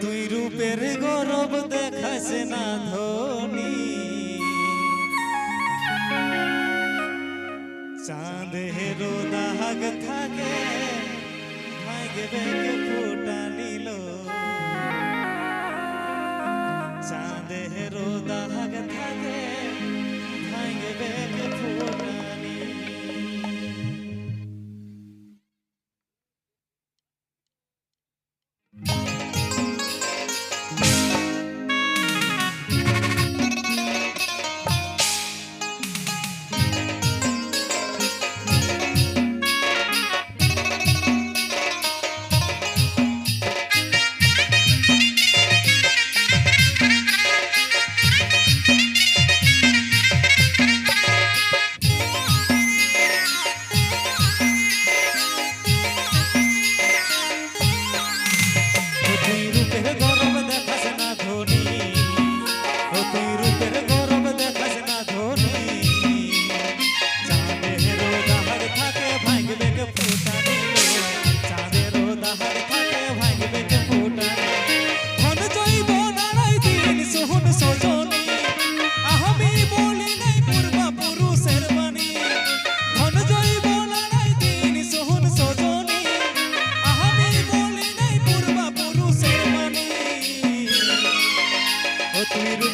তুই রূপের গৌরব দেখাস না ধনী। চাঁদের দাগ থাকে ভাগ্যে বেগে ফোটা নিল। চাঁদের দাগ থাকে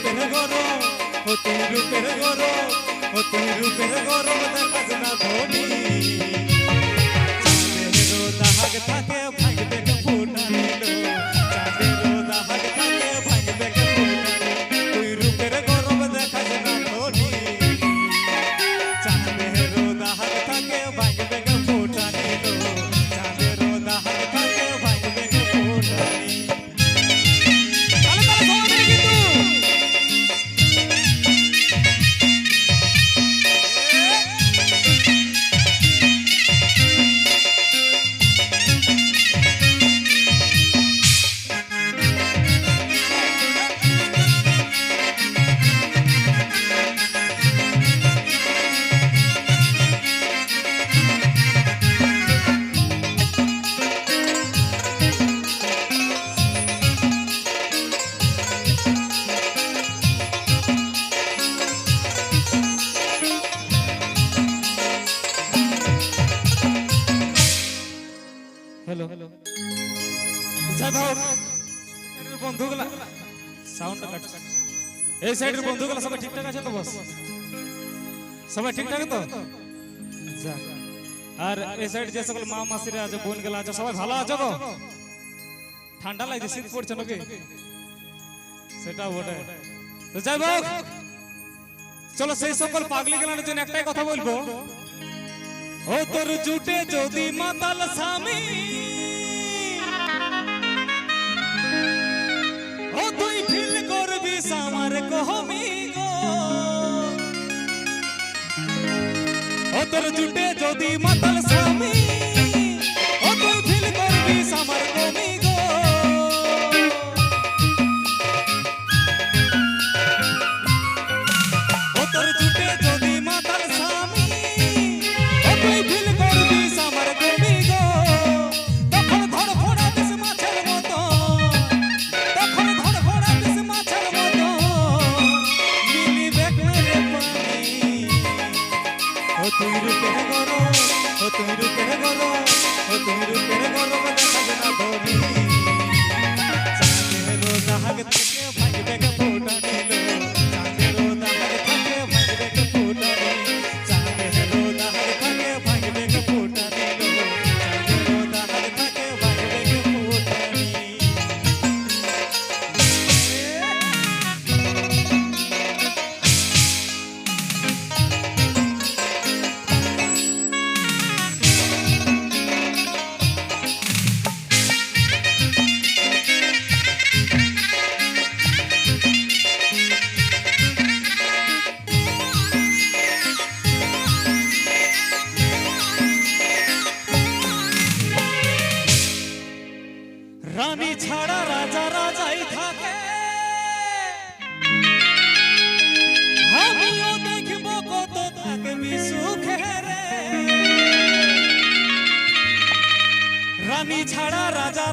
রূপের গরম ও তুমি রূপের গরম ও তুমি রূপের গরম দেখাস না ধনী। থাকে হ্যালো। হোক এর বন্ধুগুলা। Sound cut. এই সাইডের বন্ধুগুলা সবাই ঠিকঠাক আছে তো বস? সবাই ঠিকঠাক তো? যা। আর এই সাইড যে সকল মা মাসিরা আছে বোন গেলা আছে সবাই ভালো আছে তো? ঠান্ডা লাগছে শীত পড়ছে নাকি? সেটা ওটা তো যাই হোক। চলো সেই সকল পাগলি গেলার জন্য একটাই কথা বলব। ও তোর জুটে যদি মাতাল স্বামী ও তুই ফিল করবি আমার কহমি গো ও তোর জুটে যদি মাতাল ও রানী ছাড়া রাজা